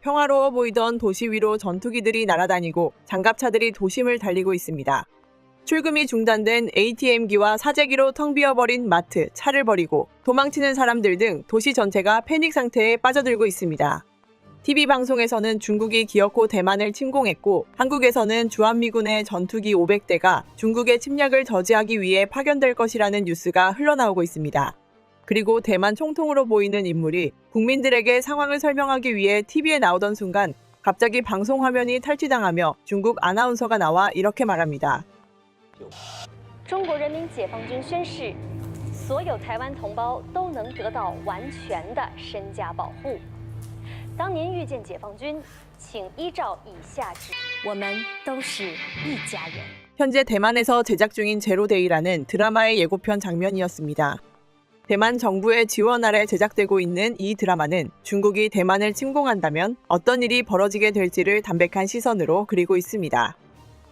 평화로워 보이던 도시 위로 전투기들이 날아다니고 장갑차들이 도심을 달리고 있습니다. 출금이 중단된 ATM기와 사재기로 텅 비어버린 마트, 차를 버리고 도망치는 사람들 등 도시 전체가 패닉 상태에 빠져들고 있습니다. TV 방송에서는 중국이 기어코 대만을 침공했고 한국에서는 주한미군의 전투기 500대가 중국의 침략을 저지하기 위해 파견될 것이라는 뉴스가 흘러나오고 있습니다. 그리고 대만 총통으로 보이는 인물이 국민들에게 상황을 설명하기 위해 TV에 나오던 순간 갑자기 방송 화면이 탈취당하며 중국 아나운서가 나와 이렇게 말합니다. 中国人民解放军宣誓，所有台湾同胞都能得到完全的身家保护。当您遇见解放军，请依照以下指，我们都是一家人。 현재 대만에서 제작 중인 제로데이라는 드라마의 예고편 장면이었습니다. 대만 정부의 지원 아래 제작되고 있는 이 드라마는 중국이 대만을 침공한다면 어떤 일이 벌어지게 될지를 담백한 시선으로 그리고 있습니다.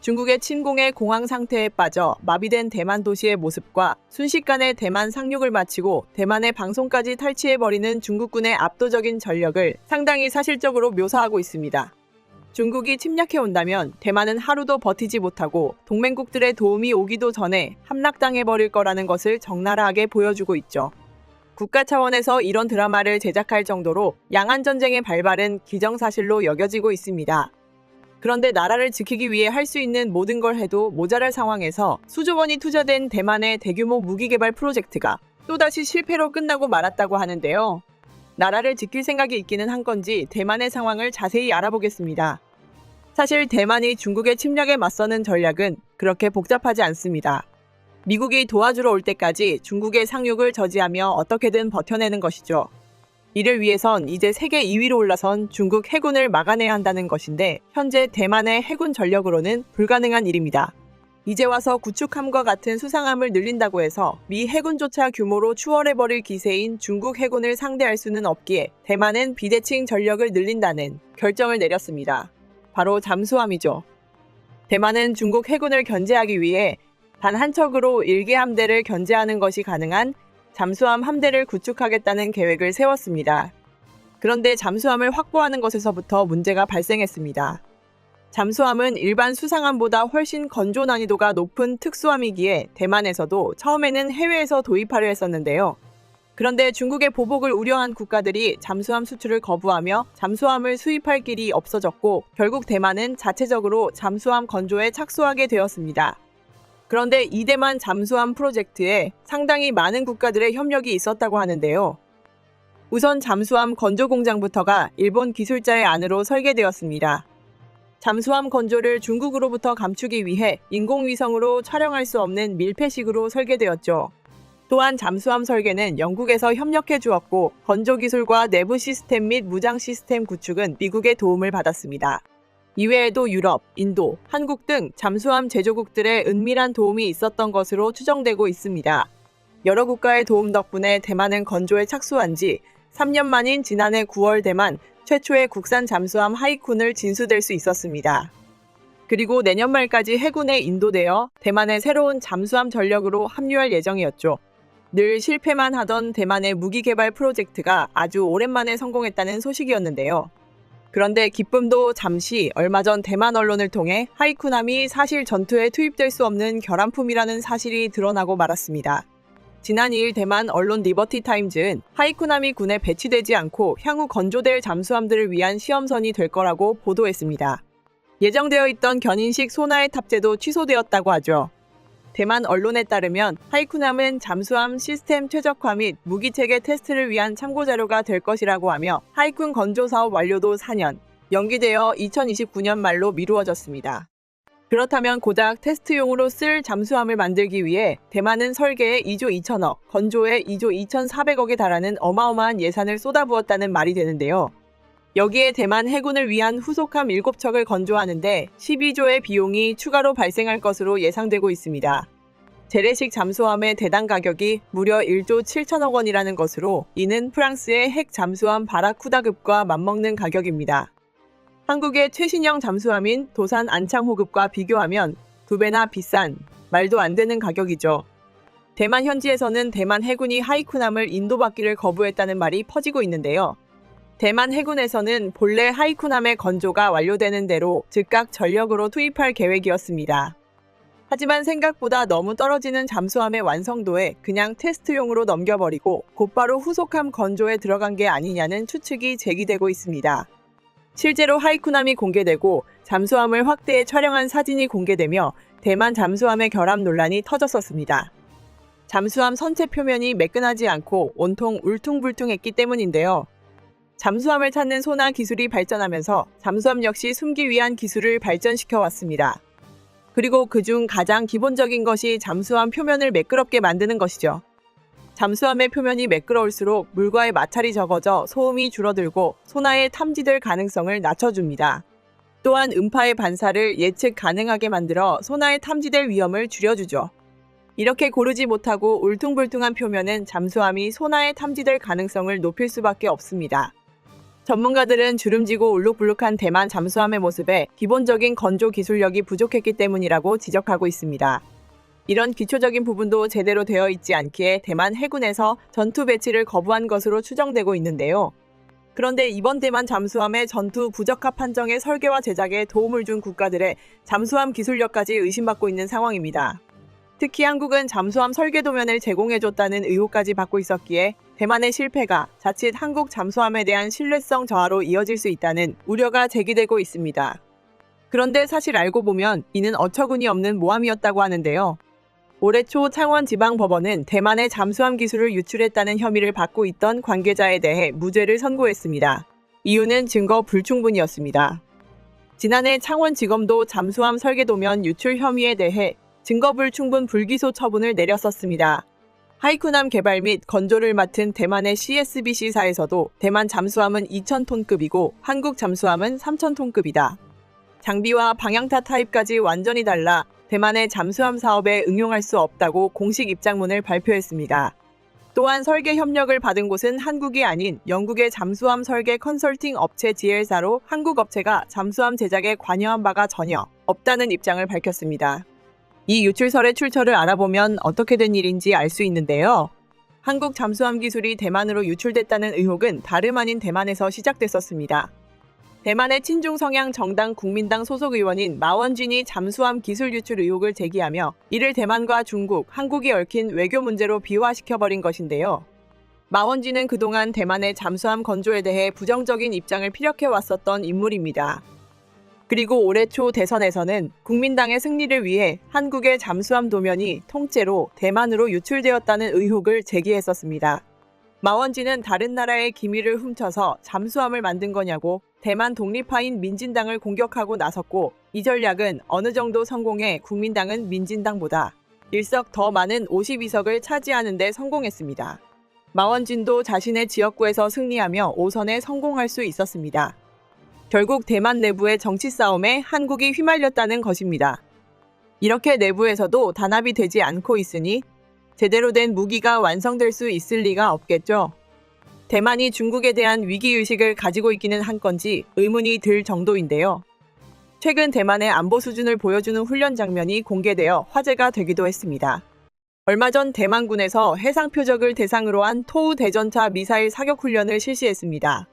중국의 침공의 공황 상태에 빠져 마비된 대만 도시의 모습과 순식간에 대만 상륙을 마치고 대만의 방송까지 탈취해버리는 중국군의 압도적인 전력을 상당히 사실적으로 묘사하고 있습니다. 중국이 침략해 온다면 대만은 하루도 버티지 못하고 동맹국들의 도움이 오기도 전에 함락당해 버릴 거라는 것을 적나라하게 보여주고 있죠. 국가 차원에서 이런 드라마를 제작할 정도로 양안 전쟁의 발발은 기정사실로 여겨지고 있습니다. 그런데 나라를 지키기 위해 할 수 있는 모든 걸 해도 모자랄 상황에서 수조 원이 투자된 대만의 대규모 무기 개발 프로젝트가 또다시 실패로 끝나고 말았다고 하는데요. 나라를 지킬 생각이 있기는 한 건지 대만의 상황을 자세히 알아보겠습니다. 사실 대만이 중국의 침략에 맞서는 전략은 그렇게 복잡하지 않습니다. 미국이 도와주러 올 때까지 중국의 상륙을 저지하며 어떻게든 버텨내는 것이죠. 이를 위해선 이제 세계 2위로 올라선 중국 해군을 막아내야 한다는 것인데 현재 대만의 해군 전력으로는 불가능한 일입니다. 이제 와서 구축함과 같은 수상함을 늘린다고 해서 미 해군조차 규모로 추월해버릴 기세인 중국 해군을 상대할 수는 없기에 대만은 비대칭 전력을 늘린다는 결정을 내렸습니다. 바로 잠수함이죠. 대만은 중국 해군을 견제하기 위해 단 한 척으로 일개 함대를 견제하는 것이 가능한 잠수함 함대를 구축하겠다는 계획을 세웠습니다. 그런데 잠수함을 확보하는 것에서부터 문제가 발생했습니다. 잠수함은 일반 수상함보다 훨씬 건조 난이도가 높은 특수함이기에 대만에서도 처음에는 해외에서 도입하려 했었는데요. 그런데 중국의 보복을 우려한 국가들이 잠수함 수출을 거부하며 잠수함을 수입할 길이 없어졌고 결국 대만은 자체적으로 잠수함 건조에 착수하게 되었습니다. 그런데 이 대만 잠수함 프로젝트에 상당히 많은 국가들의 협력이 있었다고 하는데요. 우선 잠수함 건조 공장부터가 일본 기술자의 안으로 설계되었습니다. 잠수함 건조를 중국으로부터 감추기 위해 인공위성으로 촬영할 수 없는 밀폐식으로 설계되었죠. 또한 잠수함 설계는 영국에서 협력해 주었고 건조 기술과 내부 시스템 및 무장 시스템 구축은 미국의 도움을 받았습니다. 이외에도 유럽, 인도, 한국 등 잠수함 제조국들의 은밀한 도움이 있었던 것으로 추정되고 있습니다. 여러 국가의 도움 덕분에 대만은 건조에 착수한 지 3년 만인 지난해 9월 대만 최초의 국산 잠수함 하이쿤을 진수될 수 있었습니다. 그리고 내년 말까지 해군에 인도되어 대만의 새로운 잠수함 전력으로 합류할 예정이었죠. 늘 실패만 하던 대만의 무기 개발 프로젝트가 아주 오랜만에 성공했다는 소식이었는데요. 그런데 기쁨도 잠시 얼마 전 대만 언론을 통해 하이쿠남이 사실 전투에 투입될 수 없는 결함품이라는 사실이 드러나고 말았습니다. 지난 2일 대만 언론 리버티 타임즈는 하이쿠나미 군에 배치되지 않고 향후 건조될 잠수함들을 위한 시험선이 될 거라고 보도했습니다. 예정되어 있던 견인식 소나의 탑재도 취소되었다고 하죠. 대만 언론에 따르면 하이쿠남은 잠수함 시스템 최적화 및 무기체계 테스트를 위한 참고 자료가 될 것이라고 하며 하이쿤 건조 사업 완료도 4년, 연기되어 2029년 말로 미루어졌습니다. 그렇다면 고작 테스트용으로 쓸 잠수함을 만들기 위해 대만은 설계에 2조 2천억, 건조에 2조 2,400억에 달하는 어마어마한 예산을 쏟아부었다는 말이 되는데요. 여기에 대만 해군을 위한 후속함 7척을 건조하는데 12조의 비용이 추가로 발생할 것으로 예상되고 있습니다. 재래식 잠수함의 대당 가격이 무려 1조 7천억 원이라는 것으로 이는 프랑스의 핵 잠수함 바라쿠다급과 맞먹는 가격입니다. 한국의 최신형 잠수함인 도산 안창호급과 비교하면 두 배나 비싼 말도 안 되는 가격이죠. 대만 현지에서는 대만 해군이 하이쿠남을 인도받기를 거부했다는 말이 퍼지고 있는데요. 대만 해군에서는 본래 하이쿠남의 건조가 완료되는 대로 즉각 전력으로 투입할 계획이었습니다. 하지만 생각보다 너무 떨어지는 잠수함의 완성도에 그냥 테스트용으로 넘겨버리고 곧바로 후속함 건조에 들어간 게 아니냐는 추측이 제기되고 있습니다. 실제로 하이쿠남이 공개되고 잠수함을 확대해 촬영한 사진이 공개되며 대만 잠수함의 결함 논란이 터졌었습니다. 잠수함 선체 표면이 매끈하지 않고 온통 울퉁불퉁했기 때문인데요. 잠수함을 찾는 소나 기술이 발전하면서 잠수함 역시 숨기 위한 기술을 발전시켜 왔습니다. 그리고 그중 가장 기본적인 것이 잠수함 표면을 매끄럽게 만드는 것이죠. 잠수함의 표면이 매끄러울수록 물과의 마찰이 적어져 소음이 줄어들고 소나에 탐지될 가능성을 낮춰줍니다. 또한 음파의 반사를 예측 가능하게 만들어 소나에 탐지될 위험을 줄여주죠. 이렇게 고르지 못하고 울퉁불퉁한 표면은 잠수함이 소나에 탐지될 가능성을 높일 수밖에 없습니다. 전문가들은 주름지고 울룩불룩한 대만 잠수함의 모습에 기본적인 건조 기술력이 부족했기 때문이라고 지적하고 있습니다. 이런 기초적인 부분도 제대로 되어 있지 않기에 대만 해군에서 전투 배치를 거부한 것으로 추정되고 있는데요. 그런데 이번 대만 잠수함의 전투 부적합 판정의 설계와 제작에 도움을 준 국가들의 잠수함 기술력까지 의심받고 있는 상황입니다. 특히 한국은 잠수함 설계 도면을 제공해줬다는 의혹까지 받고 있었기에 대만의 실패가 자칫 한국 잠수함에 대한 신뢰성 저하로 이어질 수 있다는 우려가 제기되고 있습니다. 그런데 사실 알고 보면 이는 어처구니 없는 모함이었다고 하는데요. 올해 초 창원지방법원은 대만의 잠수함 기술을 유출했다는 혐의를 받고 있던 관계자에 대해 무죄를 선고했습니다. 이유는 증거 불충분이었습니다. 지난해 창원지검도 잠수함 설계도면 유출 혐의에 대해 증거 불충분 불기소 처분을 내렸었습니다. 하이쿠남 개발 및 건조를 맡은 대만의 CSBC사에서도 대만 잠수함은 2,000톤급이고 한국 잠수함은 3,000톤급이다. 장비와 방향타 타입까지 완전히 달라 대만의 잠수함 사업에 응용할 수 없다고 공식 입장문을 발표했습니다. 또한 설계 협력을 받은 곳은 한국이 아닌 영국의 잠수함 설계 컨설팅 업체 GL사로 한국 업체가 잠수함 제작에 관여한 바가 전혀 없다는 입장을 밝혔습니다. 이 유출설의 출처를 알아보면 어떻게 된 일인지 알 수 있는데요. 한국 잠수함 기술이 대만으로 유출됐다는 의혹은 다름 아닌 대만에서 시작됐었습니다. 대만의 친중 성향 정당 국민당 소속 의원인 마원진이 잠수함 기술 유출 의혹을 제기하며 이를 대만과 중국, 한국이 얽힌 외교 문제로 비화시켜버린 것인데요. 마원진은 그동안 대만의 잠수함 건조에 대해 부정적인 입장을 피력해 왔었던 인물입니다. 그리고 올해 초 대선에서는 국민당의 승리를 위해 한국의 잠수함 도면이 통째로 대만으로 유출되었다는 의혹을 제기했었습니다. 마원진은 다른 나라의 기밀을 훔쳐서 잠수함을 만든 거냐고 대만 독립파인 민진당을 공격하고 나섰고 이 전략은 어느 정도 성공해 국민당은 민진당보다 일석 더 많은 52석을 차지하는 데 성공했습니다. 마원진도 자신의 지역구에서 승리하며 5선에 성공할 수 있었습니다. 결국 대만 내부의 정치 싸움에 한국이 휘말렸다는 것입니다. 이렇게 내부에서도 단합이 되지 않고 있으니 제대로 된 무기가 완성될 수 있을 리가 없겠죠. 대만이 중국에 대한 위기의식을 가지고 있기는 한 건지 의문이 들 정도인데요. 최근 대만의 안보 수준을 보여주는 훈련 장면이 공개되어 화제가 되기도 했습니다. 얼마 전 대만군에서 해상 표적을 대상으로 한 토우 대전차 미사일 사격 훈련을 실시했습니다.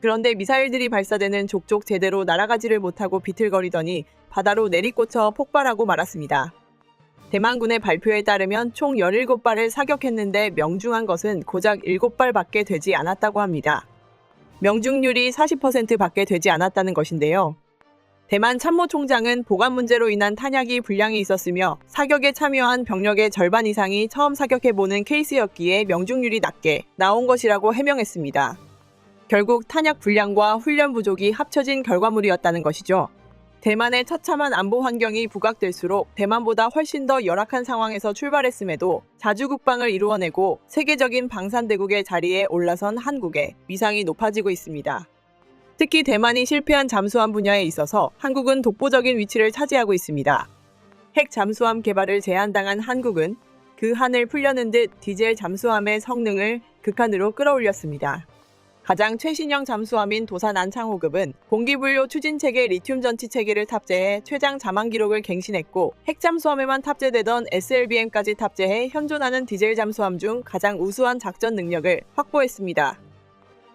그런데 미사일들이 발사되는 족족 제대로 날아가지를 못하고 비틀거리더니 바다로 내리꽂혀 폭발하고 말았습니다. 대만군의 발표에 따르면 총 17발을 사격했는데 명중한 것은 고작 7발밖에 되지 않았다고 합니다. 명중률이 40%밖에 되지 않았다는 것인데요. 대만 참모총장은 보관 문제로 인한 탄약이 불량이 있었으며 사격에 참여한 병력의 절반 이상이 처음 사격해보는 케이스였기에 명중률이 낮게 나온 것이라고 해명했습니다. 결국 탄약 불량과 훈련 부족이 합쳐진 결과물이었다는 것이죠. 대만의 처참한 안보 환경이 부각될수록 대만보다 훨씬 더 열악한 상황에서 출발했음에도 자주 국방을 이루어내고 세계적인 방산대국의 자리에 올라선 한국의 위상이 높아지고 있습니다. 특히 대만이 실패한 잠수함 분야에 있어서 한국은 독보적인 위치를 차지하고 있습니다. 핵 잠수함 개발을 제한당한 한국은 그 한을 풀려는 듯 디젤 잠수함의 성능을 극한으로 끌어올렸습니다. 가장 최신형 잠수함인 도산 안창호급은 공기분료 추진 체계 리튬 전치 체계를 탑재해 최장 자망 기록을 갱신했고 핵 잠수함에만 탑재되던 SLBM까지 탑재해 현존하는 디젤 잠수함 중 가장 우수한 작전 능력을 확보했습니다.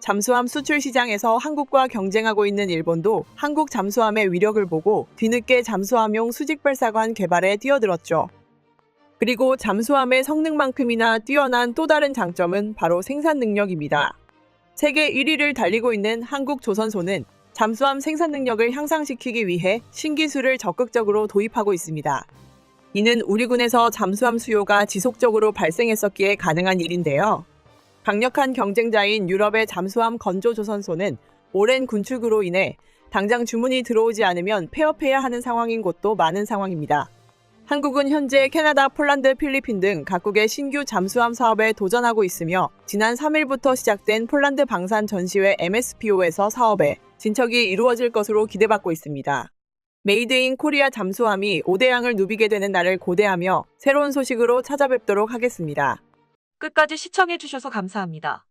잠수함 수출 시장에서 한국과 경쟁하고 있는 일본도 한국 잠수함의 위력을 보고 뒤늦게 잠수함용 수직 발사관 개발에 뛰어들었죠. 그리고 잠수함의 성능만큼이나 뛰어난 또 다른 장점은 바로 생산 능력입니다. 세계 1위를 달리고 있는 한국 조선소는 잠수함 생산 능력을 향상시키기 위해 신기술을 적극적으로 도입하고 있습니다. 이는 우리 군에서 잠수함 수요가 지속적으로 발생했었기에 가능한 일인데요. 강력한 경쟁자인 유럽의 잠수함 건조조선소는 오랜 군축으로 인해 당장 주문이 들어오지 않으면 폐업해야 하는 상황인 곳도 많은 상황입니다. 한국은 현재 캐나다, 폴란드, 필리핀 등 각국의 신규 잠수함 사업에 도전하고 있으며 지난 3일부터 시작된 폴란드 방산 전시회 MSPO에서 사업에 진척이 이루어질 것으로 기대받고 있습니다. 메이드 인 코리아 잠수함이 5대양을 누비게 되는 날을 고대하며 새로운 소식으로 찾아뵙도록 하겠습니다. 끝까지 시청해주셔서 감사합니다.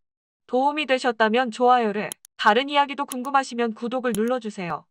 도움이 되셨다면 좋아요를, 다른 이야기도 궁금하시면 구독을 눌러주세요.